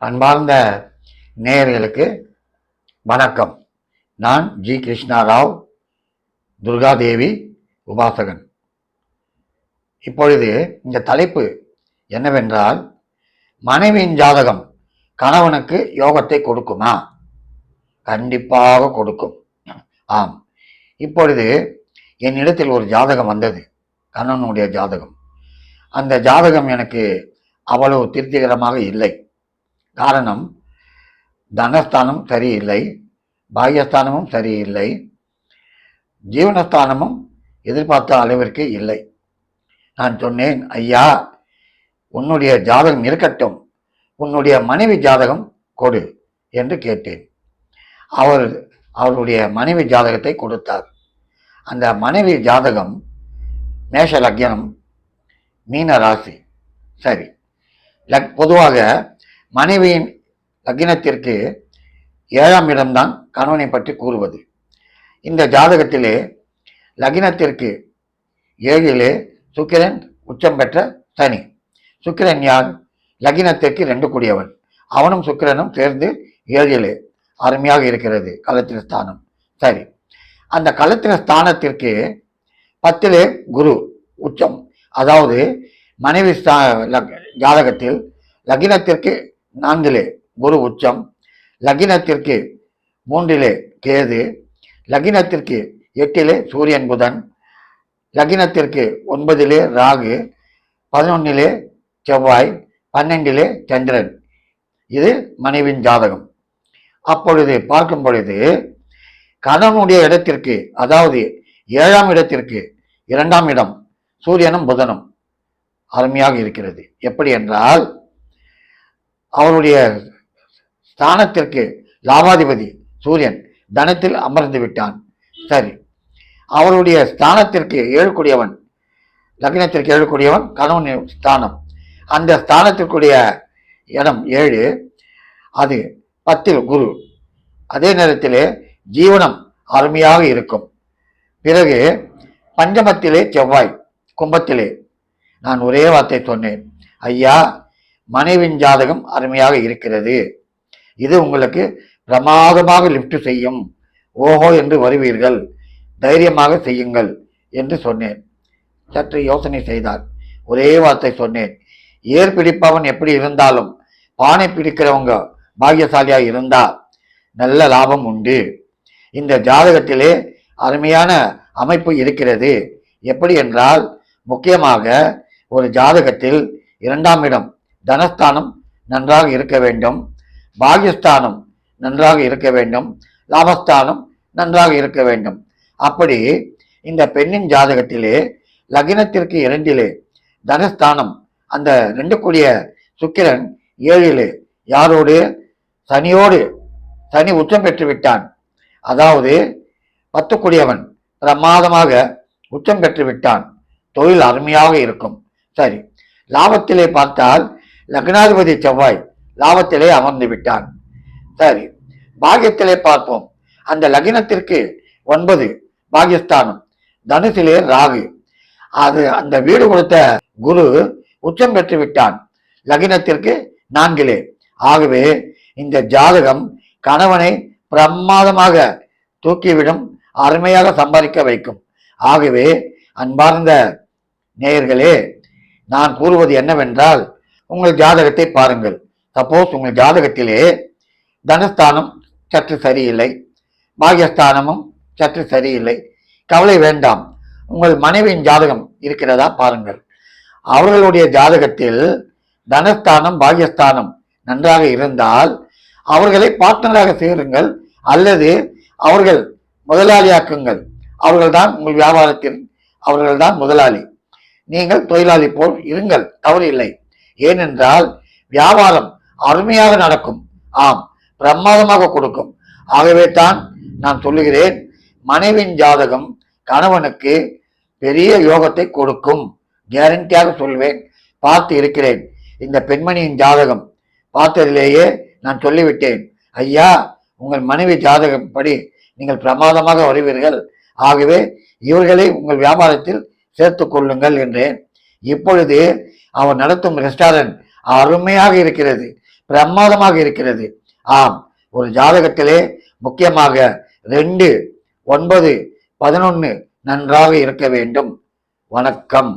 அன்பார்ந்த நேயர்களுக்கு வணக்கம். நான் ஜி கிருஷ்ணா ராவ் துர்காதேவி உபாசகன். இப்பொழுது இந்த தலைப்பு என்னவென்றால் மனைவியின் ஜாதகம் கணவனுக்கு யோகத்தை கொடுக்குமா? கண்டிப்பாக கொடுக்கும். ஆம். இப்பொழுது என்னிடத்தில் ஒரு ஜாதகம் வந்தது. கணவனுடைய ஜாதகம். அந்த ஜாதகம் எனக்கு அவ்வளவு திருப்திகரமாக இல்லை. காரணம் தனஸ்தானம் சரியில்லை பாகியஸ்தானமும் சரியில்லை ஜீவனஸ்தானமும் எதிர்பார்த்த அளவிற்கு இல்லை. நான் சொன்னேன் ஐயா உன்னுடைய ஜாதகம் இருக்கட்டும் உன்னுடைய மனைவி ஜாதகம் கொடு என்று கேட்டேன். அவர் அவருடைய மனைவி ஜாதகத்தை கொடுத்தார். அந்த மனைவி ஜாதகம் மேஷ லக்னம் மீன ராசி. சரி லக் பொதுவாக மனைவியின் லக்னத்திற்கு ஏழாம் இடம்தான் கணவனை பற்றி கூறுவது. இந்த ஜாதகத்திலே லக்னத்திற்கு ஏழிலே சுக்கிரன் உச்சம் பெற்ற சனி. சுக்கிரன் யார்? லக்னத்திற்கு ரெண்டு கூடியவன். அவனும் சுக்கிரனும் சேர்ந்து ஏழிலே அருமையாக இருக்கிறது களத்திர ஸ்தானம். சரி. அந்த களத்திர ஸ்தானத்திற்கு பத்திலே குரு உச்சம். அதாவது மனைவி ஸ்தா ஜாதகத்தில் லக்னத்திற்கு நான்கிலே குரு உச்சம் லக்னத்திற்கு மூன்றிலே கேது லக்னத்திற்கு எட்டிலே சூரியன் புதன் லக்னத்திற்கு ஒன்பதிலே ராகு பதினொன்னிலே செவ்வாய் பன்னெண்டிலே சந்திரன். இது மனைவின் ஜாதகம். அப்பொழுது பார்க்கும் பொழுது கணவனுடைய இடத்திற்கு அதாவது ஏழாம் இடத்திற்கு இரண்டாம் இடம் சூரியனும் புதனும் அருமையாக இருக்கிறது. எப்படி என்றால் அவருடைய ஸ்தானத்திற்கு லாபாதிபதி சூரியன் தனத்தில் அமர்ந்து விட்டான். சரி. அவருடைய ஸ்தானத்திற்கு ஏழுக்குடியவன் லக்னத்திற்கு ஏழுக்குடியவன் கணவன் ஸ்தானம். அந்த ஸ்தானத்திற்குரிய இடம் ஏழு. அது பத்தில் குரு. அதே நேரத்திலே ஜீவனம் அருமையாக இருக்கும். பிறகு பஞ்சமத்திலே செவ்வாய் கும்பத்திலே. நான் ஒரே வார்த்தை சொன்னேன். ஐயா மனைவின் ஜாதகம் அருமையாக இருக்கிறது. இது உங்களுக்கு பிரமாதமாக லிஃப்ட் செய்யும். ஓஹோ என்று வருவீர்கள். தைரியமாக செய்யுங்கள் என்று சொன்னேன். சற்று யோசனை செய்தார். ஒரே வார்த்தை சொன்னேன். ஏர் பிடிப்பவன் எப்படி இருந்தாலும் பானை பிடிக்கிறவங்க பாகியசாலியாக இருந்தா நல்ல லாபம் உண்டு. இந்த ஜாதகத்திலே அருமையான அமைப்பு இருக்கிறது. எப்படி என்றால் முக்கியமாக ஒரு ஜாதகத்தில் இரண்டாம் இடம் தனஸ்தானம் நன்றாக இருக்க வேண்டும். பாகியஸ்தானம் நன்றாக இருக்க வேண்டும். லாபஸ்தானம் நன்றாக இருக்க வேண்டும். அப்படி இந்த பெண்ணின் ஜாதகத்திலே லக்னத்திற்கு இரண்டிலே தனஸ்தானம் அந்த ரெண்டு கூடிய சுக்கிரன் ஏழிலே யாரோடு? சனியோடு சனி உச்சம் பெற்று விட்டான். அதாவது பத்து கூடியவன் பிரமாதமாக உச்சம் பெற்று விட்டான். தொழில் அருமையாக இருக்கும். சரி லாபத்திலே பார்த்தால் லக்னாதிபதி செவ்வாய் லாபத்திலே அமர்ந்து விட்டான். சரி பாகியத்திலே பார்ப்போம். அந்த லக்னத்திற்கு ஒன்பது பாகியஸ்தானம் தனுசிலே ராகு. அது அந்த வீடு கொடுத்த குரு உச்சம் பெற்று விட்டான். லக்னத்திற்கு நான்கிலே. ஆகவே இந்த ஜாதகம் கணவனை பிரமாதமாக தூக்கிவிடும் அருமையாக சம்பாதிக்க வைக்கும். ஆகவே அன்பார்ந்த நேயர்களே நான் கூறுவது என்னவென்றால் உங்கள் ஜாதகத்தை பாருங்கள். சப்போஸ் உங்கள் ஜாதகத்திலே தனஸ்தானம் சற்று சரியில்லை. பாகியஸ்தானமும் சற்று சரியில்லை. கவலை வேண்டாம். உங்கள் மனைவியின் ஜாதகம் இருக்கிறதா பாருங்கள். அவர்களுடைய ஜாதகத்தில் தனஸ்தானம் பாகியஸ்தானம் நன்றாக இருந்தால் அவர்களை பார்ட்னராக சேருங்கள். அல்லது அவர்கள் முதலாளியாக்குங்கள். அவர்கள்தான் உங்கள் வியாபாரத்தில் அவர்கள்தான் முதலாளி. நீங்கள் தொழிலாளி போல் இருங்கள். தவறு இல்லை. ஏனென்றால் வியாபாரம் அருமையாக நடக்கும். ஆம் பிரமாதமாக கொடுக்கும். ஆகவே தான் நான் சொல்லுகிறேன் மனைவின் ஜாதகம் கணவனுக்கு பெரிய யோகத்தை கொடுக்கும். கேரண்டியாக சொல்வேன் பார்த்து இருக்கிறேன். இந்த பெண்மணியின் ஜாதகம் பார்த்ததிலேயே நான் சொல்லிவிட்டேன். ஐயா உங்கள் மனைவி ஜாதகம் படி நீங்கள் பிரமாதமாக வருவீர்கள். ஆகவே இவர்களை உங்கள் வியாபாரத்தில் சேர்த்து கொள்ளுங்கள் என்றேன். இப்பொழுது அவர் நடத்தும் ரெஸ்டாரண்ட் அருமையாக இருக்கிறது பிரமாதமாக இருக்கிறது. ஆம் ஒரு ஜாதகத்திலே முக்கியமாக ரெண்டு ஒன்பது பதினொன்று நன்றாக இருக்க வேண்டும். வணக்கம்.